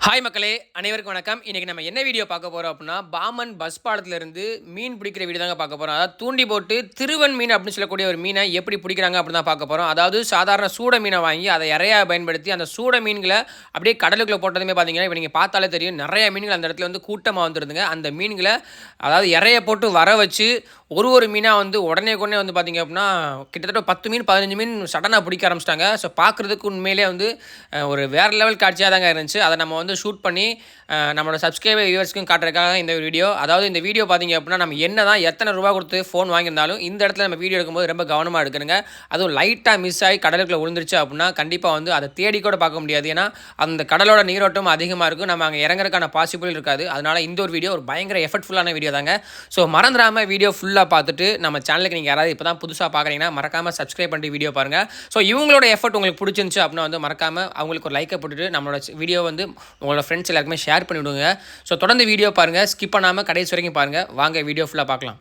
Hi மக்களே அனைவருக்கும் வணக்கம். இன்றைக்கி நம்ம என்ன வீடியோ பார்க்க போகிறோம் அப்படின்னா பாமன் பஸ் பாலத்திலிருந்து மீன் பிடிக்கிற வீடியோ தாங்க பார்க்க போகிறோம் அதாவது தூண்டி போட்டு திருவன் மீன் அப்படின்னு சொல்லக்கூடிய ஒரு மீனை எப்படி பிடிக்கிறாங்க அப்படின்னு தான் பார்க்க போகிறோம் அதாவது சாதாரண சூட மீனை வாங்கி அதை இறையாக பயன்படுத்தி அந்த சூட மீன்களை அப்படியே கடலுக்குள்ளே போட்டதுமே பார்த்தீங்கன்னா இப்போ நீங்கள் பார்த்தாலே தெரியும் நிறைய மீன்கள் அந்த இடத்துல வந்து கூட்டமாக வந்துருந்துங்க அந்த மீன்களை அதாவது இறையை போட்டு வர வச்சு ஒரு ஒரு மீனாக வந்து உடனே உடனே வந்து பார்த்தீங்க அப்படின்னா கிட்டத்தட்ட பத்து மீன் பதினஞ்சு மீன் சடனாக பிடிக்க ஆரம்பிச்சிட்டாங்க. ஸோ பார்க்குறதுக்கு உண்மையிலே வந்து ஒரு வேறு லெவல் காட்சியாக தாங்க இருந்துச்சு. அதை நம்ம வந்து ஷூட் பண்ணி நம்மளோட சப்ஸ்கிரைபர் வியூவர்ஸ்க்கும் காட்டுறதுக்காக இந்த வீடியோ அதாவது இந்த வீடியோ பார்த்தீங்க அப்படின்னா நம்ம என்ன தான் எத்தனை ரூபா கொடுத்து ஃபோன் வாங்கியிருந்தாலும் இந்த இடத்துல நம்ம வீடியோ எடுக்கும்போது ரொம்ப கவனமாக எடுக்கணுங்க. அதுவும் லைட்டாக மிஸ் ஆகி கடலுக்குள்ளே விழுந்துருச்சு அப்படின்னா கண்டிப்பாக வந்து அதை தேடி கூட பார்க்க முடியாது. ஏன்னா அந்த கடலோட நீரோட்டம் அதிகமாக இருக்கும். நம்ம அங்கே இறங்குறதுக்கான பாசிபிள் இருக்காது. அதனால் இந்த ஒரு வீடியோ ஒரு பயங்கர எஃபர்ட்ஃபுல்லான வீடியோ தாங்க. ஸோ மறந்துடாமல் வீடியோ ஃபுல்லாக பார்த்துட்டு நம்ம சேனலுக்கு நீங்கள் யாராவது இப்போ தான் புதுசாக பார்க்குறீங்கன்னா மறக்காமல் சப்ஸ்கிரைப் பண்ணிட்டு வீடியோ பாருங்கள் ஸோ இவங்களோட எஃபர்ட் உங்களுக்கு பிடிச்சிருந்துச்சு அப்படின்னா வந்து மறக்காமல் அவங்களுக்கு ஒரு லைக்கை போட்டுட்டு நம்மளோட வீடியோ வந்து உங்களோட ஃப்ரெண்ட்ஸ் எல்லாருக்குமே ஷேர் பண்ணிவிடுங்க. ஸோ தொடர்ந்து வீடியோ பாருங்கள் ஸ்கிப் பண்ணாமல் கடைசி வரைக்கும் பாருங்கள் வாங்க வீடியோ ஃபுல்லாக பார்க்கலாம்.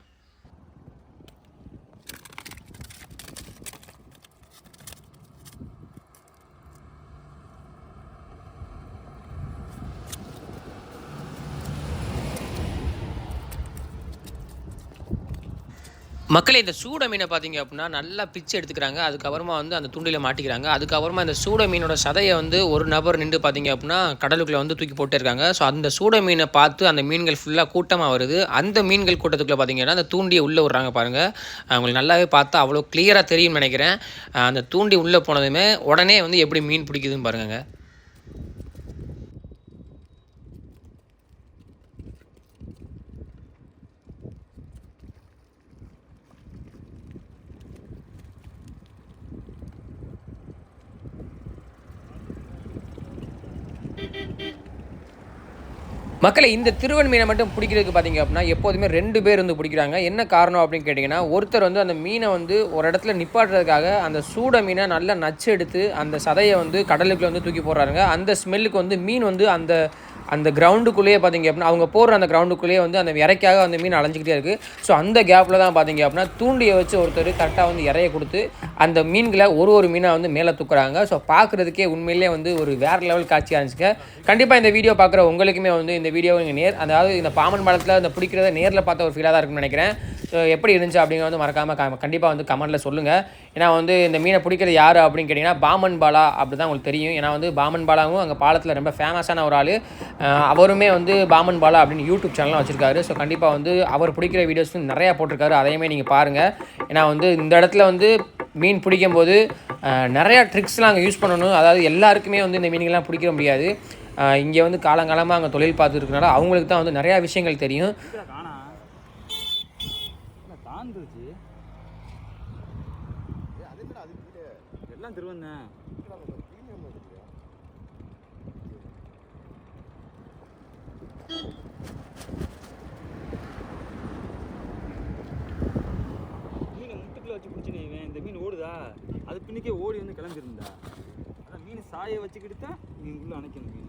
மக்களே இந்த சூட மீனை பார்த்தீங்க அப்படின்னா நல்லா பிச்சு எடுத்துக்கிறாங்க. அதுக்கப்புறமா வந்து அந்த துண்டில் மாட்டிக்கிறாங்க. அதுக்கப்புறமா இந்த சூட மீனோட சதையை வந்து ஒரு நபர் நின்று பார்த்தீங்க அப்படின்னா கடலுக்குள்ளே வந்து தூக்கி போட்டே இருக்காங்க ஸோ அந்த சூட மீனை பார்த்து அந்த மீன்கள் ஃபுல்லாக கூட்டமாக வருது. அந்த மீன்கள் கூட்டத்துக்குள்ளே பார்த்தீங்கன்னா அந்த தூண்டியை உள்ளே விட்றாங்க பாருங்கள் அவங்களுக்கு நல்லாவே பார்த்தா அவ்வளோ கிளியராக தெரியும்னு நினைக்கிறேன். அந்த தூண்டி உள்ளே போனதுமே உடனே வந்து எப்படி மீன் பிடிக்குதுன்னு பாருங்க மக்களை இந்த திருவன் மீனை மட்டும் பிடிக்கிறதுக்கு பார்த்தீங்க அப்படின்னா எப்போதுமே ரெண்டு பேர் வந்து பிடிக்கிறாங்க. என்ன காரணம் அப்படின்னு கேட்டிங்கன்னா ஒருத்தர் வந்து அந்த மீனை வந்து ஒரு இடத்துல நிப்பாட்டுறதுக்காக அந்த சூட மீனை நல்லா நச்சு எடுத்து அந்த சதையை வந்து கடலுக்குள்ளே வந்து தூக்கி போடுறாங்க அந்த ஸ்மெல்லுக்கு வந்து மீன் வந்து அந்த அந்த கிரவுண்டுக்குள்ளேயே பார்த்தீங்க அப்படின்னா அவங்க போடுற அந்த கிரவுண்டுக்குள்ளேயே வந்து அந்த இறைக்காக அந்த மீன் அலைஞ்சிக்கிட்டே இருக்குது ஸோ அந்த கேப்பில் தான் பார்த்தீங்க அப்படின்னா தூண்டியை வச்சு ஒருத்தர் கரெக்டாக வந்து இறைய கொடுத்து அந்த மீன்களை ஒரு ஒரு மீனாக வந்து மேலே தூக்குறாங்க. ஸோ பார்க்குறதுக்கே உண்மையிலேயே வந்து ஒரு வேறு லெவல் காட்சியாக இருந்துச்சுங்க. கண்டிப்பாக இந்த வீடியோ பார்க்குற உங்களுக்குமே வந்து இந்த வீடியோ நீங்கள் நேர் அதாவது இந்த பாமன் பாலத்தில் அந்த பிடிக்கிறத நேரில் பார்த்த ஒரு ஃபீலாக தான் இருக்கும்னு நினைக்கிறேன். ஸோ எப்படி இருந்துச்சு அப்படிங்கிற வந்து மறக்காமல் கண்டிப்பாக வந்து கமெண்ட்டில் சொல்லுங்கள் ஏன்னா வந்து இந்த மீனை பிடிக்கிறது யார் அப்படின்னு கேட்டிங்கன்னா பாமன் பாலா அப்படி தான் உங்களுக்கு தெரியும். ஏன்னா வந்து பாமன் பாலாவும் அங்கே பாலத்தில் ரொம்ப ஃபேமஸான ஒரு ஆள். அவருமே வந்து பாமன் பாலா அப்படின்னு யூடியூப் சேனல்லாம் வச்சுருக்காரு. ஸோ கண்டிப்பாக வந்து அவர் பிடிக்கிற வீடியோஸ் நிறையா போட்டிருக்காரு. அதையுமே நீங்கள் பாருங்கள் ஏன்னா வந்து இந்த இடத்துல வந்து மீன் பிடிக்கும்போது போது நிறையா ட்ரிக்ஸ்லாம் அங்கே யூஸ் பண்ணணும். அதாவது எல்லாருக்குமே வந்து இந்த மீன்கள்லாம் பிடிக்க முடியாது. இங்கே வந்து காலங்காலமாக அங்கே தொழில் பார்த்துருக்கனால அவங்களுக்கு தான் வந்து நிறையா விஷயங்கள் தெரியும். இருக்கிற எல்லாம் திருவண்ணேன் மீனை முட்டுக்குள்ள வச்சு பிடிச்சினே இவன் இந்த மீன் ஓடுதா அது பின்னுக்கே ஓடி வந்து கிளம்பிருந்தா அதான் மீன் சாயை வச்சுக்கிட்டு தான் நீ உள்ளே அணைக்கணும் மீன்.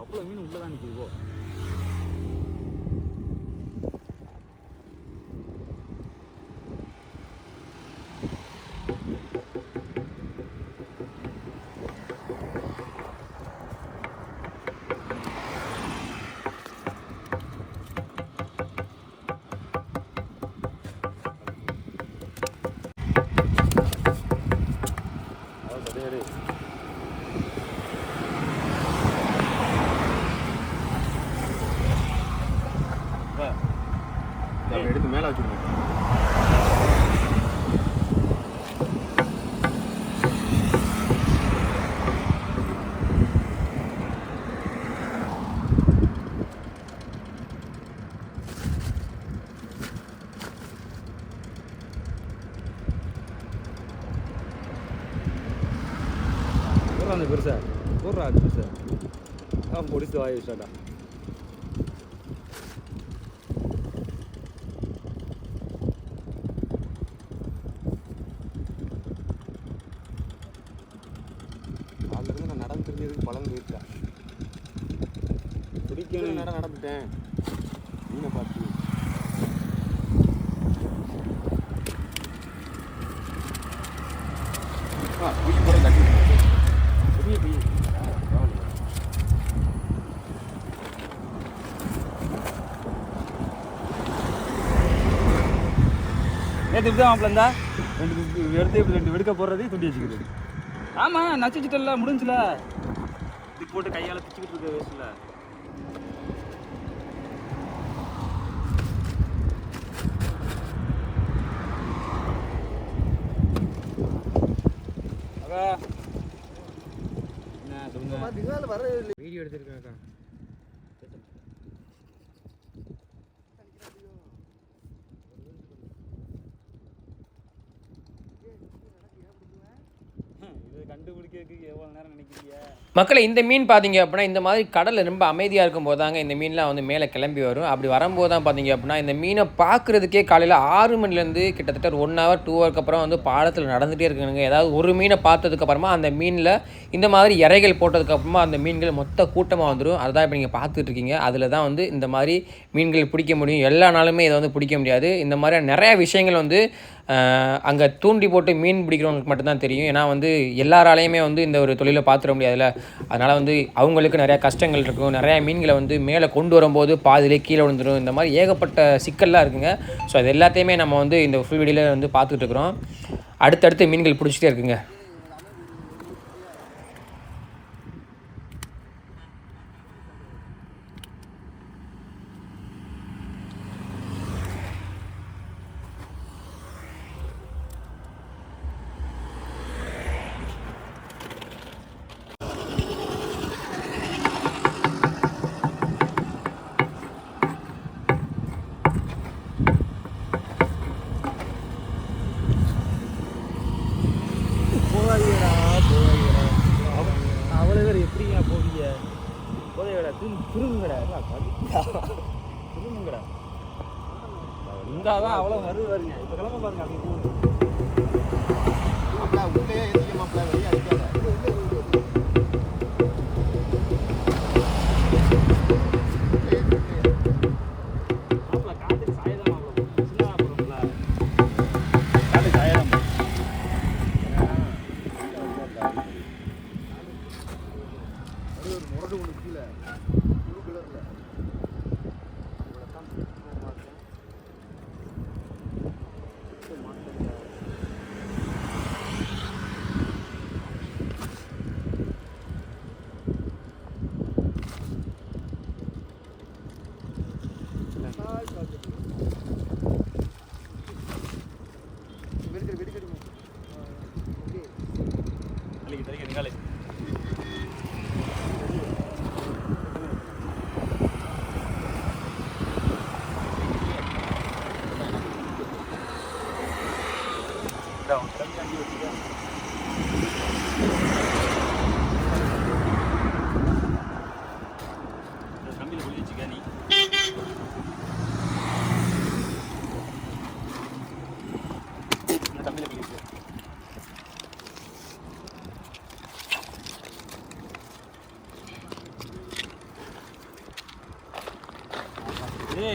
அவ்வளோ மீன் உள்ளே தான் நிற்கிது எடுத்து மேலே வச்சுருக்கோம் போடுறா அந்த பெருசா. போடுறா அது பெருசா. ஆ முடிச்சு வாய் வச்சாடா அதுலேருந்து நான் நடந்து தெரிஞ்சதுக்கு பலன் போயிருக்கேன் பிடிக்கணும் நட நடந்துட்டேன். மீனை பார்த்து ஆ இப்படி தான் இருந்தா? ரெண்டு எடுத்து இப்படி ரெண்டு வெடுக்க போடுறது துண்டி வச்சுக்கிறது ஆமாம் நச்சு வச்சுட்டல முடிஞ்சுல. இது போட்டு கையால் பிச்சுக்கிட்டு இருக்க சொல்லுங்க? வீடியோ எடுத்துருக்கேன் எவ்வளோ நேரம் நினைக்கிறீங்க மக்களை இந்த மீன் பார்த்தீங்க அப்படின்னா இந்த மாதிரி கடலில் ரொம்ப அமைதியாக இருக்கும்போது தாங்க இந்த மீன்லாம் வந்து மேலே கிளம்பி வரும். அப்படி வரும்போது தான் பார்த்தீங்க அப்படின்னா இந்த மீனை பார்க்குறதுக்கே காலையில் ஆறு மணிலேருந்து கிட்டத்தட்ட ஒரு ஒன் ஹவர் டூ ஹவருக்கு அப்புறம் வந்து பாலத்தில் நடந்துகிட்டே இருக்குங்க ஏதாவது ஒரு மீனை பார்த்ததுக்கப்புறமா அந்த மீனில் இந்த மாதிரி இறைகள் போட்டதுக்கப்புறமா அந்த மீன்கள் மொத்த கூட்டமாக வந்துடும் அதுதான் இப்போ நீங்கள் பார்த்துட்டு இருக்கீங்க. அதில் தான் வந்து இந்த மாதிரி மீன்கள் பிடிக்க முடியும். எல்லா நாளுமே இதை வந்து பிடிக்க முடியாது. இந்த மாதிரி நிறையா விஷயங்கள் வந்து அங்கே தூண்டி போட்டு மீன் பிடிக்கிறவங்களுக்கு மட்டும்தான் தெரியும். ஏன்னா வந்து எல்லாராலையுமே வந்து இந்த ஒரு தொழிலை பார்த்துட முடியாதுல்ல. அதனால் வந்து அவங்களுக்கு நிறையா கஷ்டங்கள் இருக்கும். நிறையா மீன்களை வந்து மேலே கொண்டு வரும்போது பாதிலே கீழே விழுந்துடும் இந்த மாதிரி ஏகப்பட்ட சிக்கல்லாம் இருக்குங்க. ஸோ அது எல்லாத்தையுமே நம்ம வந்து இந்த ஃபுல் வீடியோவில் வந்து பார்த்துட்டு இருக்கிறோம். அடுத்தடுத்து மீன்கள் பிடிச்சிட்டே இருக்குங்க. இருந்தால் தான் அவ்வளோ வருது வருங்க இப்போ கிளம்ப பாருங்க அப்படின்னு உள்ளே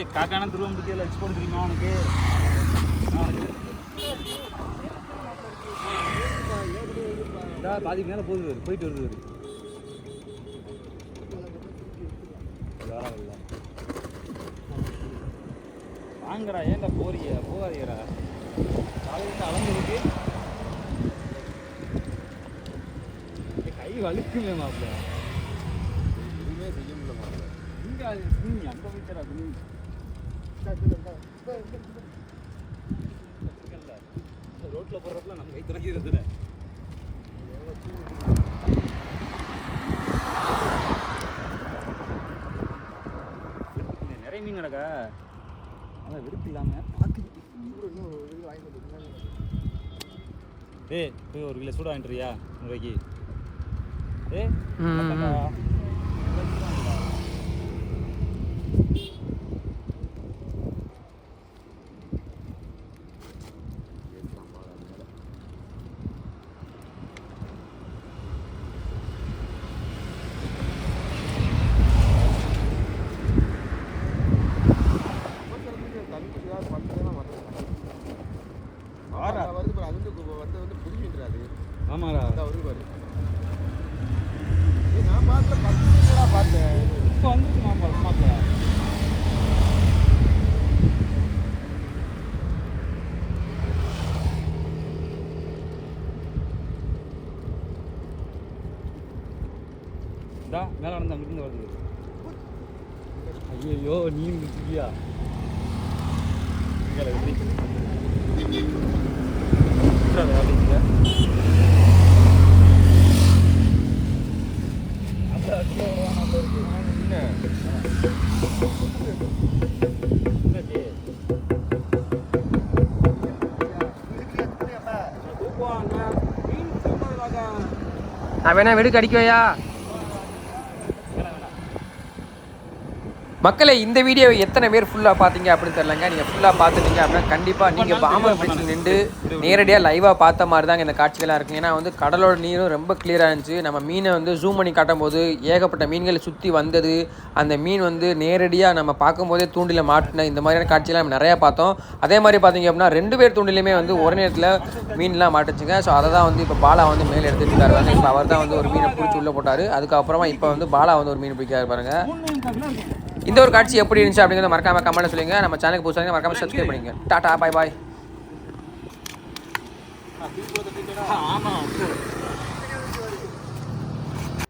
ஏய் காக்கான திருவம்புத்தியில் எக்ஸ்போர்ட் தெரியுமா அவனுக்கு இதா பாதிக்கு மேலே போகுது வருது போயிட்டு வருது வருது வாங்கடா ஏன்டா போறிய? போகாதீரா காலையில் அளந்துருக்கு கை வலுக்குமே மாப்பிள்ள. எதுவுமே செய்ய முடியல மாப்பிள்ள. இங்க அது குனிஞ்சு, அங்க குனிஞ்சு. ரோட்ல போடுறப்பல நம்ம கை துறக்கிறது நிறைய மீன் கிடக்கா அதான் விருப்பு இல்லாம பாக்குது டேய் போய் ஒரு கிலோ சூடா வாங்கிட்டுறியா நூறுவாய்க்கு ஏய் ம், ம். அக்கா. தண்ணிக்கு ஏதாவது பண்றதுன்னா வரல. வாரா. அது வருது பாரு, அது வந்து கு- வந்து வந்து புடிங்கிட்டுறாது. ஆமாடா அதான் வருது பாரு. ஏய், நான் பார்க்கல, வந்து அங்கிருந்து வருது ஐயோ நீ நான் வேணா வெடுக்கு அடிக்கவையா? மக்களே இந்த வீடியோ எத்தனை பேர் ஃபுல்லாக பார்த்தீங்க அப்படின்னு தெரிலங்க நீங்கள் ஃபுல்லாக பார்த்துட்டீங்க அப்படின்னா கண்டிப்பாக நீங்கள் பாம்பன் பிடிச்சி நின்று நேரடியாக லைவாக பார்த்த மாதிரி தாங்க இந்த காட்சிகளாக இருக்கும் ஏன்னா வந்து கடலோட நீரும் ரொம்ப கிளியராக இருந்துச்சு. நம்ம மீனை வந்து ஜூம் பண்ணி காட்டும் போது ஏகப்பட்ட மீன்கள் சுற்றி வந்தது. அந்த மீன் வந்து நேரடியாக நம்ம பார்க்கும்போதே தூண்டில மாட்டின இந்த மாதிரியான காட்சியெல்லாம் நம்ம நிறையா பார்த்தோம். அதே மாதிரி பார்த்தீங்க அப்படின்னா ரெண்டு பேர் தூண்டிலுமே வந்து ஒரே நேரத்தில் மீன்லாம் மாட்டுச்சுங்க. ஸோ அதை தான் வந்து இப்போ பாலா வந்து மேலே எடுத்துட்டு இருக்காரு இப்போ அவர் தான் வந்து ஒரு மீனை பிடிச்சி உள்ளே போட்டார். அதுக்கப்புறமா இப்போ வந்து பாலா வந்து ஒரு மீன் பிடிக்காரு பாருங்க. இந்த ஒரு காட்சி எப்படி இருந்துச்சு அப்படிங்கிறத மறக்காம கமெண்ட் சொல்லுங்க. நம்ம சேனலுக்கு புதுசாக மறக்காம சப்ஸ்கிரைப் பண்ணிங்க டாடா பாய் பாய் ஆமா.